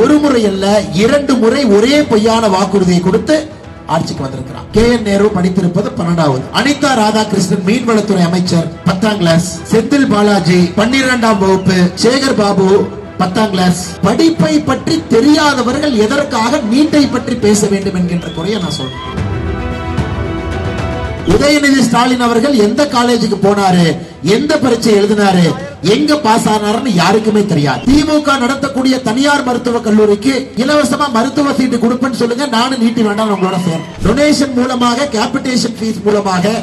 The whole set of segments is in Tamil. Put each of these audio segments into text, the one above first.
ஒரு முறை அல்ல இரண்டு முறை ஒரே பொய்யான வாக்குறுதியை கொடுத்து ஆட்சிக்கு வந்திருக்கிறார். கே என் நேரு படித்திருப்பது பன்னெண்டாவது. அனிதா ராதாகிருஷ்ணன் மீன்வளத்துறை அமைச்சர் பத்தாம் கிளாஸ். செந்தில் பாலாஜி பன்னிரெண்டாம் வகுப்பு. சேகர் பாபு பத்தாம் கிளாஸ். படிப்பை பற்றி தெரியாதவர்கள் எதற்காக நீட்டை பற்றி பேச வேண்டும் என்கின்ற குறையை நான் சொல்றேன். உதயநிதி ஸ்டாலின் அவர்கள் எந்த காலேஜுக்கு போனாரு? எந்த பரீட்சை எழுதினாரு? எங்க பாஸ் ஆனாருன்னு யாருக்குமே தெரியாது. திமுக நடத்தக்கூடிய தனியார் மருத்துவ கல்லூரிக்கு இலவசமா மருத்துவ சீட்டு கொடுப்பேன்னு சொல்லுங்க நானும் நீட்டி வேண்டாம் உங்களோட சேர் டொனேஷன் மூலமாக கேபிடேஷன் ஃபீஸ் மூலமாக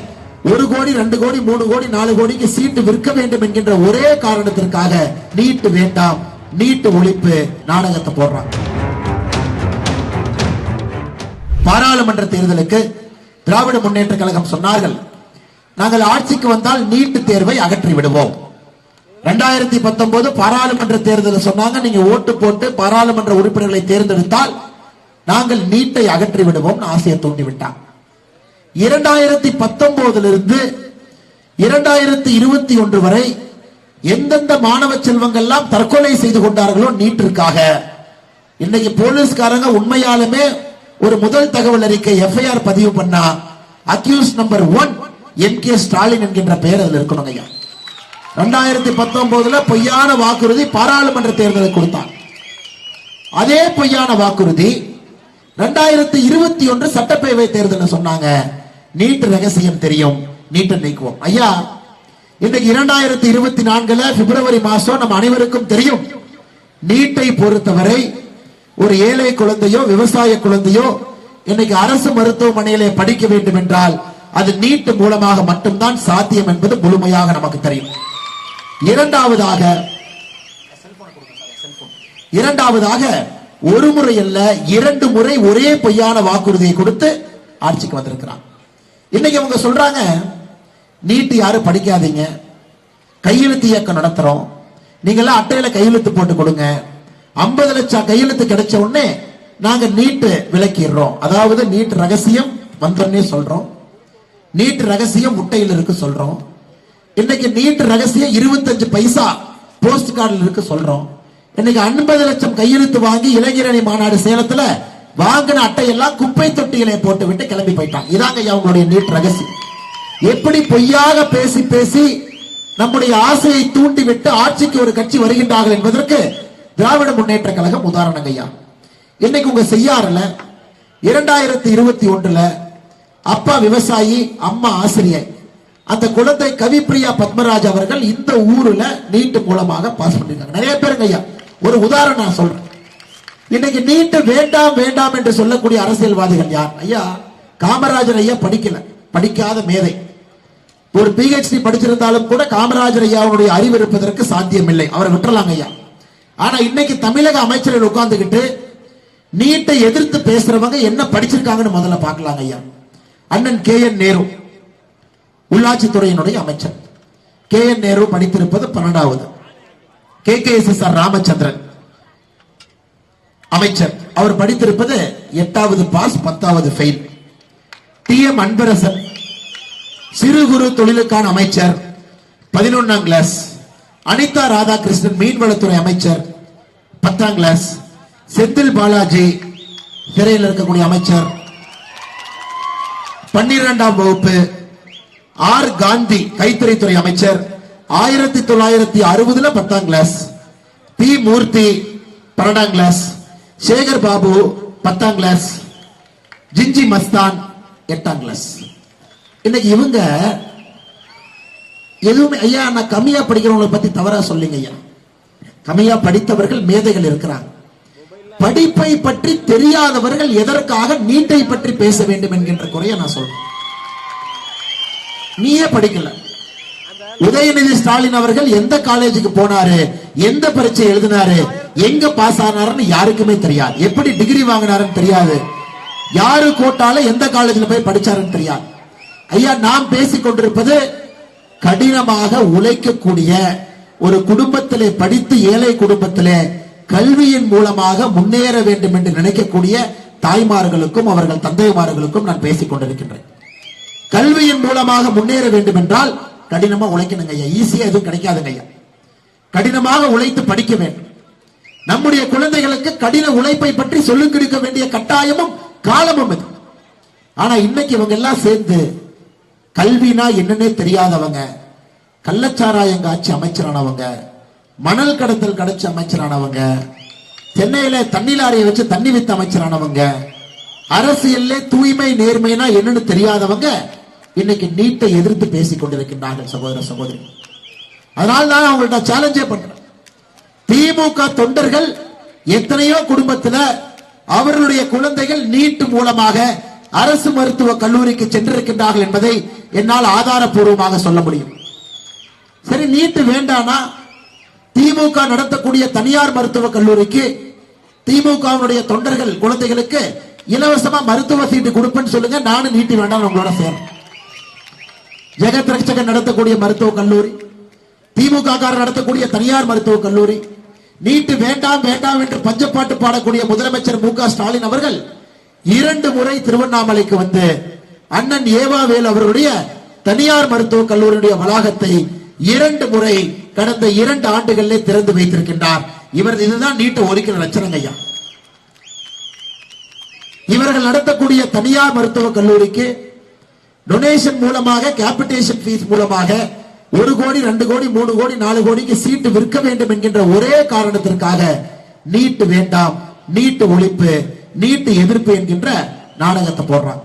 ஒரு கோடி ரெண்டு கோடி மூணு கோடி நாலு கோடிக்கு சீட்டு விற்க வேண்டும் என்கின்ற ஒரே காரணத்திற்காக நீட்டு வேண்டாம் நீட்டு ஒழிப்பு நாடகத்தை போடுறாங்க. பாராளுமன்ற தேர்தலுக்கு திராவிட முன்னேற்ற கழகம் சொன்னார்கள் நாங்கள் ஆட்சிக்கு வந்தால் நீட்டு தேர்வை அகற்றி விடுவோம். ரெண்டாயிரத்தி பத்தொன்பது பாராளுமன்ற தேர்தலில் சொன்னாங்க நீங்க ஓட்டு போட்டு பாராளுமன்ற உறுப்பினர்களை தேர்ந்தெடுத்தால் நாங்கள் நீட்டை அகற்றி விடுவோம் ஆசையை தூண்டி விட்டான் இரண்டாயிரத்தி பத்தொன்பதுல இருந்து இரண்டாயிரத்தி இருபத்தி ஒன்று வரை எந்தெந்த மாணவ செல்வங்கள்லாம் தற்கொலை செய்து கொண்டார்களோ நீட்டிற்காக. இன்னைக்கு போலீஸ்காரங்க உண்மையாலுமே ஒரு முதல் தகவல் அறிக்கை எஃப்ஐஆர் பதிவு பண்ணா accuse number one M K Stalin என்கின்ற பெயர் அதுல இருக்கணும் ஐயா. ரெண்டாயிரத்தி பத்தொன்பதுல பொய்யான வாக்குறுதி பாராளுமன்ற தேர்தலை கொடுத்தான். அதே பொய்யான வாக்குறுதி ரெண்டாயிரத்தி இருபத்தி ஒன்று சட்டப்பேரவை தேர்தல் சொன்னாங்க. நீட் ரகசியம் தெரியும் நீட்டை நீக்குவோம். ஐயா இன்னைக்கு இரண்டாயிரத்தி இருபத்தி நான்குல பிப்ரவரி மாசம் நம்ம அனைவருக்கும் தெரியும். நீட்டை பொறுத்தவரை ஒரு ஏழை குழந்தையோ விவசாய குழந்தையோ இன்னைக்கு அரசு மருத்துவமனையிலே படிக்க வேண்டும் என்றால் அது நீட் மூலமாக மட்டும்தான் சாத்தியம் என்பது முழுமையாக நமக்கு தெரியும். இரண்டாவதாக இரண்டாவதாக ஒரு முறை அல்ல இரண்டு முறை ஒரே பொய்யான வாக்குறுதியை கொடுத்து ஆட்சிக்கு வந்திருக்கிறான். இன்னைக்கு அவங்க சொல்றாங்க நீட்டு யாரும் படிக்காதீங்க கையெழுத்து இயக்கம் நடத்துறோம். நீங்கெல்லாம் அட்டையில கையெழுத்து போட்டு கொடுங்க. ஐம்பது லட்சம் கையெழுத்து கிடைச்ச உடனே நாங்க நீட்டு விலக்கிடுறோம் அதாவது நீட் ரகசியம் வந்தோடனே சொல்றோம். நீட் ரகசியம் முட்டையில் இருக்கு சொல்றோம். இன்னைக்கு நீட் ரகசியம் இருபத்தஞ்சு பைசா போஸ்ட் கார்டில் இருக்கு சொல்றோம். இன்னைக்கு ஐம்பது லட்சம் கையெழுத்து வாங்கி இளைஞரணி மாநாடு சேலத்துல வாங்கின அட்டையெல்லாம் குப்பை தொட்டிகளை போட்டு விட்டு கிளம்பி போயிட்டான். இதாங்க அவங்களுடைய நீட் ரகசியம். எப்படி பொய்யாக பேசி பேசி நம்முடைய ஆசையை தூண்டி விட்டு ஆட்சிக்கு ஒரு கட்சி வருகின்றார்கள் என்பதற்கு திராவிட முன்னேற்ற கழகம் உதாரணங்கய்யா இன்னைக்கு உங்க செய்யாறுல இரண்டாயிரத்தி இருபத்தி ஒன்றுல அப்பா விவசாயி அம்மா ஆசிரியர் அந்த குழந்தை கவிப்பிரியா பத்மராஜ் அவர்கள் இந்த ஊர்ல நீட்டு மூலமாக பாஸ் பண்ணிருக்காங்க நிறைய பேருங்க ஐயா ஒரு உதாரணம் நான் சொல்றேன். இன்னைக்கு நீட்டு வேண்டாம் வேண்டாம் என்று சொல்லக்கூடிய அரசியல்வாதிகள் யார்? ஐயா காமராஜர் ஐயா படிக்கல. படிக்காத மேதை. ஒரு பிஹெச்டி படிச்சிருந்தாலும் கூட காமராஜர் ஐயாவுடைய அறிவு இருப்பதற்கு சாத்தியம் இல்லை அவரை விட்டுறலாங்க ஐயா. ஆனா இன்னைக்கு தமிழக அமைச்சர்கள் உட்கார்ந்துகிட்டு நீட்டை எதிர்த்து பேசுறவங்க என்ன படிச்சிருக்காங்கன்னு முதல்ல பார்க்கலாங்க ஐயா. அண்ணன் கே என் நேரு உள்ளாட்சித்துறையினுடைய அமைச்சர். கே என் நேரு படித்திருப்பது பன்னெண்டாவது. K K S S R Ramachandran அமைச்சர். அவர் படித்திருப்பது எட்டாவது பாஸ் பத்தாவது ஃபெயில் டி எம் அன்பரசன் சிறு குறு தொழிலுக்கான அமைச்சர். பதினொன்னாம் கிளாஸ் அனிதா ராதாகிருஷ்ணன் மீன்வளத்துறை அமைச்சர். பத்தாம் கிளாஸ் செந்தில் பாலாஜி சிறையில் இருக்கக்கூடிய அமைச்சர். பன்னிரெண்டாம் வகுப்பு ஆர் காந்தி கைத்தறித்துறை அமைச்சர் ஆயிரத்தி தொள்ளாயிரத்தி அறுபதுல பத்தாம் கிளாஸ் பி மூர்த்தி பன்னெண்டாம் கிளாஸ் சேகர் பாபு பத்தாம் கிளாஸ் ஜிஞ்சி மஸ்தான் எட்டாம் கிளாஸ் இன்னைக்கு இவங்க எதுவுமே ஐயா நான் கம்மியா படிக்கிறவங்களை பத்தி தவறா சொல்லுங்க ஐயா. கம்மியா படித்தவர்கள் மேதைகள் இருக்கிறாங்க. படிப்பை பற்றி தெரியாதவர்கள் எதற்காக நீட்டை பற்றி பேச வேண்டும் என்கின்ற குறைய நான் சொல்றேன். நீயே படிக்கல. உதயநிதி ஸ்டாலின் அவர்கள் எந்த காலேஜுக்கு போனாரு? எந்த பரீட்சை எழுதினாரு? எங்க பாஸ் ஆனாருன்னு யாருக்குமே தெரியாது. எப்படி டிகிரி வாங்கினாருன்னு தெரியாது. யாரு கோட்டால எந்த காலேஜ்ல போய் படிச்சாருன்னு தெரியாது. ஐயா நாம் பேசிக் கொண்டிருப்பது கடினமாக உழைக்கக்கூடிய ஒரு குடும்பத்திலே படித்து ஏழை குடும்பத்திலே கல்வியின் மூலமாக முன்னேற வேண்டும் என்று நினைக்கக்கூடிய தாய்மார்களுக்கும் அவர்கள் தந்தைமார்களுக்கும் நான் பேசிக் கொண்டிருக்கின்றேன். கல்வியின் மூலமாக முன்னேற வேண்டும் என்றால் கடினமா உழைக்கணுங்க ஐயா. ஈஸியா எதுவும் கிடைக்காதுங்க ஐயா. கடினமாக உழைத்து படிக்க வேண்டும். நம்முடைய குழந்தைகளுக்கு கடின உழைப்பை பற்றி சொல்லிக் கொடுக்க வேண்டிய கட்டாயமும் காலமும் இது. ஆனா இன்னைக்கு இவங்க எல்லாம் சேர்ந்து கல்வினா என்னன்னே தெரியாதவங்க கள்ளச்சாராயம் காட்சி அமைச்சரானவங்க மணல் கடத்தல் கடைச்சி அமைச்சரானவங்க சென்னையில தண்ணி லாரியை வச்சு தண்ணி வித்த அமைச்சரானவங்க அரசியல்ல தூய்மை நேர்மைனா என்னன்னு தெரியாதவங்க இன்னைக்கு நீட்டை எதிர்த்து பேசிக் கொண்டிருக்கின்றார்கள் சகோதர சகோதரி. அதனால தான் அவங்கள்ட்ட சேலஞ்சே பண்றேன். திமுக தொண்டர்கள் எத்தனையோ குடும்பத்துல அவர்களுடைய குழந்தைகள் நீட்டு மூலமாக அரசு மருத்துவ கல்லூரிக்கு சென்றிருக்கின்றார்கள் என்பதை என்னால் ஆதாரப்பூர்வமாக சொல்ல முடியும். சரி நீட்டு வேண்டானா? திமுக நடத்தக்கூடிய தனியார் மருத்துவ கல்லூரிக்கு திமுகவுடைய தொண்டர்கள் குழந்தைகளுக்கு இலவசமா மருத்துவ சீட்டு கொடுப்பேன்னு சொல்லுங்க. நானும் நீட்டி வேண்டாம் உங்களோட சேர்றேன் ஜெகத் ரட்சகன் நடத்தக்கூடிய மருத்துவ கல்லூரி திமுக காரர் நடத்தக்கூடிய தனியார் மருத்துவ கல்லூரி நீட்டு வேண்டாம் வேண்டாம் என்று பஞ்சப்பாட்டு பாடக்கூடிய முதலமைச்சர் மு க ஸ்டாலின் அவர்கள் இரண்டு முறை திருவண்ணாமலைக்கு வந்து அண்ணன் ஏவாவேல் அவர்களுடைய தனியார் மருத்துவ கல்லூரியுடைய வளாகத்தை இரண்டு முறை கடந்த இரண்டு ஆண்டுகளிலே திறந்து வைத்திருக்கின்றார். இவர் இதுதான் நீட்டை ஒதுக்கிற லட்சணங்க ஐயா. இவர்கள் நடத்தக்கூடிய தனியார் மருத்துவக் கல்லூரிக்கு டொனேஷன் மூலமாக கேபிட்டேஷன் ஃபீஸ் மூலமாக ஒரு கோடி ரெண்டு கோடி மூணு கோடி நாலு கோடிக்கு சீட்டு விற்க வேண்டும் என்கின்ற ஒரே காரணத்திற்காக நீட்டு வேண்டாம் நீட்டு ஒழிப்பு நீட்டு எதிர்ப்பு என்கின்ற நாடகத்தை போடுறான்